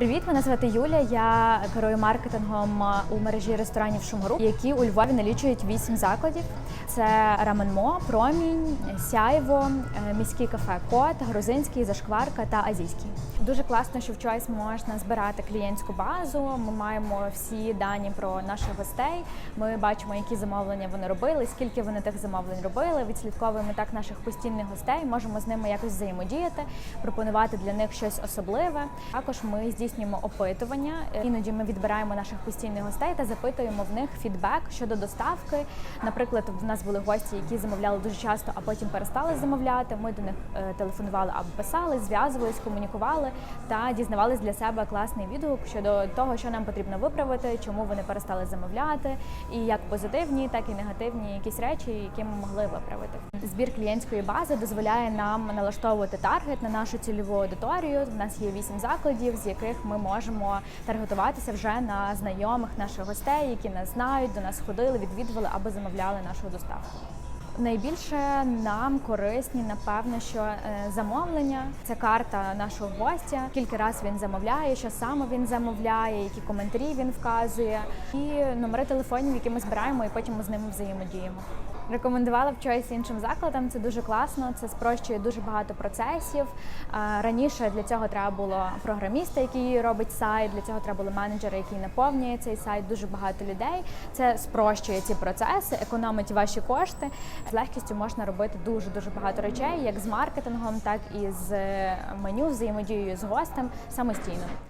Привіт, мене звати Юля. Я керую маркетингом у мережі ресторанів Шумгруп, які у Львові налічують вісім закладів. Це Раменмо, Промінь, Сяйво, е, міський кафе Кот, Грузинський, Зашкварка та Азійський. Дуже класно, що в Choice можна збирати клієнтську базу. Ми маємо всі дані про наших гостей. Ми бачимо, які замовлення вони робили, скільки вони тих замовлень робили. Відслідковуємо так наших постійних гостей. Можемо з ними якось взаємодіяти, пропонувати для них щось особливе. Також ми здійснюємо опитування. Іноді ми відбираємо наших постійних гостей та запитуємо в них фідбек щодо доставки. Наприклад, в нас були гості, які замовляли дуже часто, а потім перестали замовляти. Ми до них е, телефонували або писали, зв'язувались, комунікували та дізнавались для себе класний відгук щодо того, що нам потрібно виправити, чому вони перестали замовляти, і як позитивні, так і негативні якісь речі, які ми могли виправити. Збір клієнтської бази дозволяє нам налаштовувати таргет на нашу цільову аудиторію. У нас є вісім закладів, з яких ми можемо таргетуватися вже на знайомих наших гостей, які нас знають, до нас ходили, відвідували або замовляли нашу доставку. Найбільше нам корисні, напевно, що е, замовлення. Це карта нашого гостя. Скільки раз він замовляє, що саме він замовляє, які коментарі він вказує, і номери телефонів, які ми збираємо, і потім ми з ними взаємодіємо. Рекомендувала б Choice іншим закладам. Це дуже класно. Це спрощує дуже багато процесів. Раніше для цього треба було програміста, який робить сайт. Для цього треба було менеджера, який наповнює цей сайт. Дуже багато людей. Це спрощує ці процеси, економить ваші кошти. З легкістю можна робити дуже дуже багато речей, як з маркетингом, так і з меню, взаємодією з гостем самостійно.